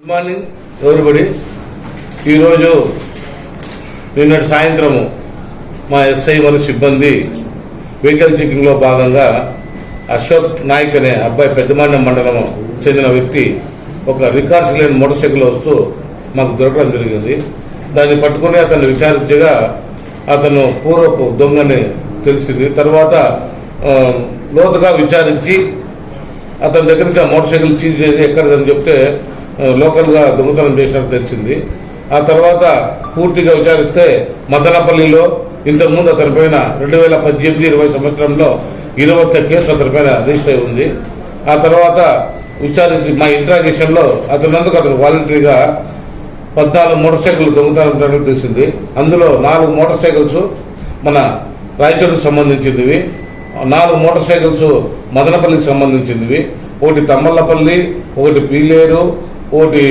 Good morning everybody? ఈరోజు నిన్నటి సాయంత్రము మా ఎస్ఐ మరియు సిబ్బంది వెహికల్ చెకింగ్లో భాగంగా అశోక్ నాయక్ అనే అబ్బాయి పెద్దమాన్యం మండలం చెందిన వ్యక్తి ఒక రికార్డ్స్ లేని మోటార్ సైకిల్ వస్తూ మాకు దొరకడం జరిగింది. దాన్ని పట్టుకుని అతన్ని విచారించగా అతను పూర్వపు దొంగని తెలిసింది. తర్వాత లోతుగా విచారించి అతని దగ్గర నుంచి ఆ మోటార్ సైకిల్ సీజ్ చేసి ఎక్కడదని చెప్తే లోకల్గా దొంగతనం చేసినట్టు తెలిసింది. ఆ తర్వాత పూర్తిగా విచారిస్తే మదనపల్లిలో ఇంతకుముందు అతని పైన రెండు వేల పద్దెనిమిది ఇరవై సంవత్సరంలో ఇరవై ఒక్క కేసు అతని పైన రిజిస్టర్ అయి ఉంది. ఆ తర్వాత విచారించి మా ఇంట్రాగేషన్లో అతనందుకు అతను వాలంటరీగా పద్నాలుగు మోటార్ సైకిల్ దొంగతనం తెలిసింది. అందులో నాలుగు మోటార్ సైకిల్స్ మన రాయచూరుకు సంబంధించినవి నాలుగు మోటార్ సైకిల్స్ మదనపల్లికి సంబంధించినవి ఒకటి తమ్మల్లపల్లి ఒకటి పీలేరు ఒకటి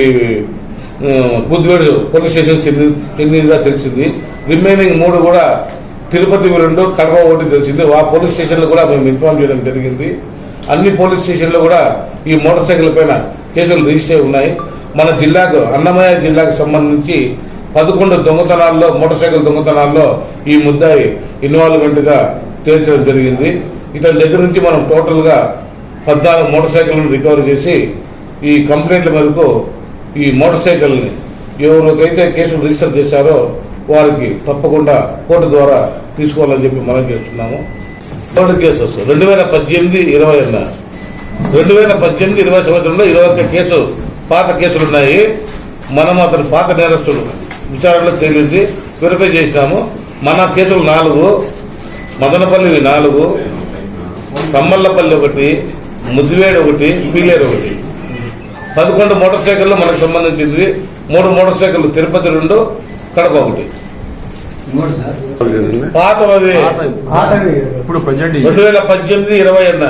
బుద్ధివేడు పోలీస్ స్టేషన్ చెంది చెందినదిగా తెలిసింది. రిమైనింగ్ మూడు కూడా తిరుపతి రెండు కడప ఒకటి తెలిసింది. ఆ పోలీస్ స్టేషన్లో కూడా మేము ఇన్ఫార్మ్ చేయడం జరిగింది. అన్ని పోలీస్ స్టేషన్లో కూడా ఈ మోటార్ సైకిల్ పైన కేసులు రిజిస్టర్ ఉన్నాయి. మన జిల్లాకు అన్నమయ్య జిల్లాకు సంబంధించి పదకొండు దొంగతనాల్లో మోటార్ సైకిల్ దొంగతనాల్లో ఈ ముద్దాయి ఇన్వాల్వ్మెంట్గా తీర్చడం తేల్చడం జరిగింది. ఇతని దగ్గర నుంచి మనం టోటల్గా పద్నాలుగు మోటార్ సైకిల్ను రికవర్ చేసి ఈ కంప్లైంట్ల మేరకు ఈ మోటార్ సైకిల్ని ఎవరికైతే కేసులు రిజిస్టర్ చేశారో వారికి తప్పకుండా కోర్టు ద్వారా తీసుకోవాలని చెప్పి మనం చేస్తున్నాము. థర్డ్ కేసు వస్తుంది రెండు వేల పద్దెనిమిది ఇరవై అన్న రెండు వేల పద్దెనిమిది ఇరవై సంవత్సరంలో ఇరవై ఒక్క కేసు పాత కేసులు ఉన్నాయి మనం అతను పాత నేరస్తుడు. విచారణలో తేలింది. వెరిఫై చేసినాము. మన కేసులు నాలుగు. మదనపల్లి నాలుగు. కమ్మల్లపల్లి ఒకటి. ముద్దివేడు ఒకటి. పీలేరు ఒకటి. పదకొండు మోటార్ సైకిళ్ళు మనకు సంబంధించింది. మూడు మోటార్ సైకిళ్ళు తిరుపతి రెండు కడప ఒకటి. పాతవి ఇప్పుడు రెండు వేల పద్దెనిమిది ఇరవై అన్న.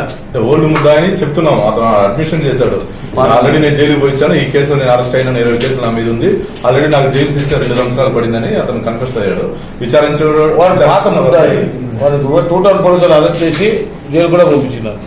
ఓల్డ్ ముద్దా అని చెప్తున్నాం అతను అడ్మిషన్ చేశాడు. ఆల్రెడీ నేను జైలుకి పోయించాను ఈ కేసులో నేను అరెస్ట్ అయిన ఇరవై కేసులు నా మీద ఉంది. ఆల్రెడీ నాకు జైలు శిక్ష రెండు సంవత్సరాలు పడిందని అతను కన్ఫెస్ట్ అయ్యాడు. విచారించాడు. టూ టౌన్ పోలీసులు అరెస్ట్ చేసి జైలు కూడా పంపించినారు.